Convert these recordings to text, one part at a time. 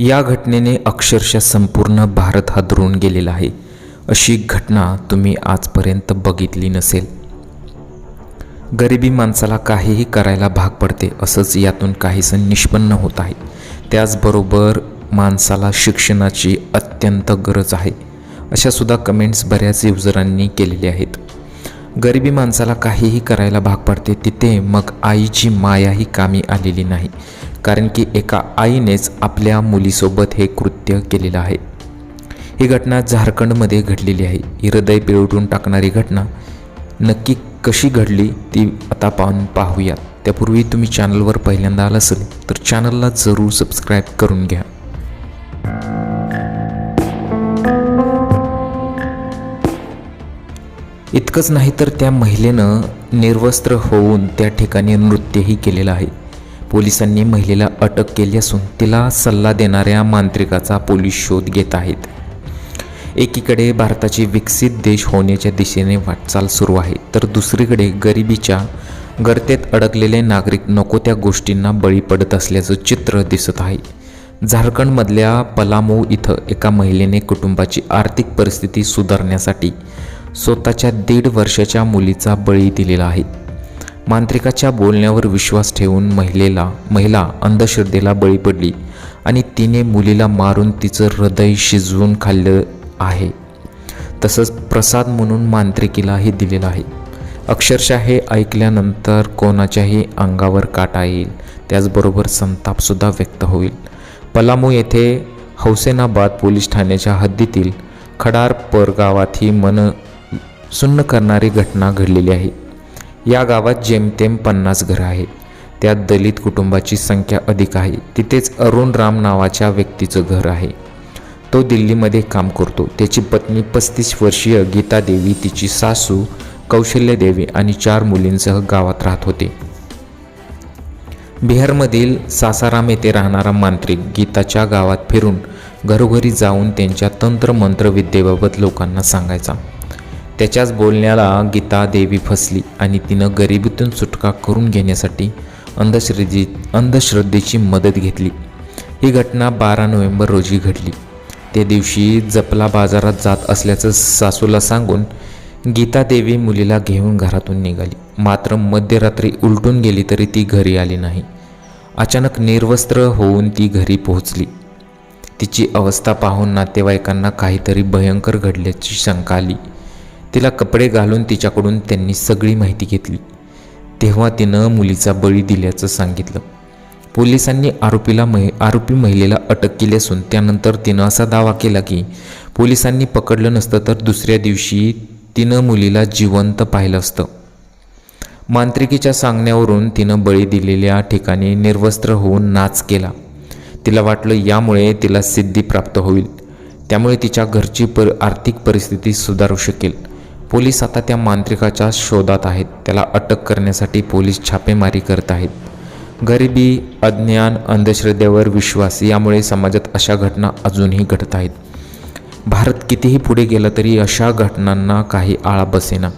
या घटनेने अक्षरशः संपूर्ण भारत हादरून गेलेला आहे. अशी घटना तुम्ही आजपर्यंत बघितली नसेल. गरिबी माणसाला काहीही करायला भाग पडते असंच यातून काहीसं निष्पन्न होत आहे. त्याचबरोबर माणसाला शिक्षणाची अत्यंत गरज आहे. अशासुद्धा कमेंट्स बऱ्याच युजरांनी केलेले आहेत. गरिबी माणसाला काहीही करायला भाग पडते तिथे मग आईची मायाही कामी आलेली नाही. कारण की एका आईनेच आपल्या मुलीसोबत हे कृत्य केलेलं आहे. ही घटना झारखंडमध्ये घडलेली आहे. ही हृदय पिळवटून टाकणारी घटना नक्की कशी घडली ती आता पाहून पाहूयात. त्यापूर्वी तुम्ही चॅनलवर पहिल्यांदा आला असेल तर चॅनलला जरूर सबस्क्राईब करून घ्या. इतकंच नाही तर त्या महिलेनं निर्वस्त्र होऊन त्या ठिकाणी नृत्यही केलेलं आहे. पोलिसांनी महिलेला अटक केली असून तिला सल्ला देणाऱ्या मांत्रिकाचा पोलीस शोध घेत आहेत. एकीकडे भारताची विकसित देश होण्याच्या दिशेने वाटचाल सुरू आहे तर दुसरीकडे गरिबीच्या गर्तेत अडकलेले नागरिक नको त्या गोष्टींना बळी पडत असल्याचं चित्र दिसत आहे. झारखंडमधल्या पलामू इथं एका महिलेने कुटुंबाची आर्थिक परिस्थिती सुधारण्यासाठी स्वतःच्या दीड वर्षाच्या मुलीचा बळी दिलेला आहे. मांत्रिकाच्या बोलण्यावर विश्वास ठेवून महिलेला महिला अंधश्रद्धेला बळी पडली आणि तिने मुलीला मारून तिचं हृदय शिजवून खाल्लं आहे. तसंच प्रसाद म्हणून मांत्रिकीलाही दिलेला आहे. अक्षरशः हे ऐकल्यानंतर कोणाच्याही अंगावर काटा येईल. त्याचबरोबर संतापसुद्धा व्यक्त होईल. पलामू येथे हौसेनाबाद पोलीस ठाण्याच्या हद्दीतील खडार परगावात ही मन सुन्न करणारी घटना घडलेली आहे. या गावात जेमतेम पन्नास घरं आहेत. त्यात दलित कुटुंबाची संख्या अधिक आहे. तिथेच अरुण राम नावाच्या व्यक्तीचं घर आहे. तो दिल्लीमध्ये काम करतो. त्याची पत्नी पस्तीस वर्षीय गीता देवी तिची सासू कौशल्य देवी आणि चार मुलींसह गावात राहत होते. बिहारमधील सासाराम येथे राहणारा मांत्रिक गीताच्या गावात फिरून घरोघरी जाऊन त्यांच्या तंत्रमंत्र विद्येबाबत लोकांना सांगायचा. त्याच्याच बोलण्याला गीता देवी फसली आणि तिनं गरिबीतून सुटका करून घेण्यासाठी अंधश्रद्धे अंधश्रद्धेची मदत घेतली. ही घटना बारा नोव्हेंबर रोजी घडली. त्या दिवशी जपला बाजारात जात असल्याचं सासूला सांगून गीता देवी मुलीला घेऊन घरातून निघाली. मात्र मध्यरात्री उलटून गेली तरी ती घरी आली नाही. अचानक निर्वस्त्र होऊन ती घरी पोहोचली. तिची अवस्था पाहून नातेवाईकांना काहीतरी भयंकर घडल्याची शंका आली. तिला कपडे घालून तिच्याकडून त्यांनी सगळी माहिती घेतली. तेव्हा तिनं मुलीचा बळी दिल्याचं सांगितलं. पोलिसांनी आरोपीला महि आरोपी महिलेला अटक केली असून त्यानंतर तिनं असा दावा केला की पोलिसांनी पकडलं नसतं तर दुसऱ्या दिवशी तिनं मुलीला जिवंत पाहिलं असतं. मांत्रिकीच्या सांगण्यावरून तिनं बळी दिलेल्या ठिकाणी निर्वस्त्र होऊन नाच केला. तिला वाटलं यामुळे तिला सिद्धी प्राप्त होईल. त्यामुळे तिच्या घरची पर आर्थिक परिस्थिती सुधारू शकेल. पोलीस आता त्या मांत्रिकाच्या शोधात आहेत. त्याला अटक करण्यासाठी पोलीस छापेमारी करत आहेत. गरिबी अज्ञान अंधश्रद्धेवर विश्वास यामुळे समाजात अशा घटना अजूनही घडत आहेत. भारत कितीही पुढे गेला तरी अशा घटनांना काही आळा बसेना.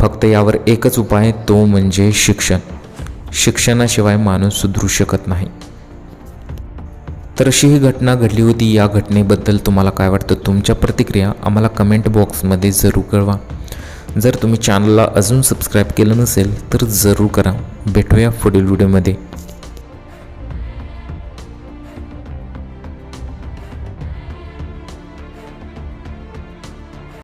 फक्त यावर एकच उपाय तो म्हणजे शिक्षण. शिक्षणाशिवाय माणूस सुधरू शकत नाही. तर अशी ही घटना घडली होती. या घटनेबद्दल तुम्हाला काय वाटतं? तुमच्या प्रतिक्रिया आम्हाला कमेंट बॉक्समध्ये जरूर कळवा. जर तुम्ही चॅनलला अजून सबस्क्राईब केलं नसेल तर जरूर करा. भेटूया पुढील व्हिडिओमध्ये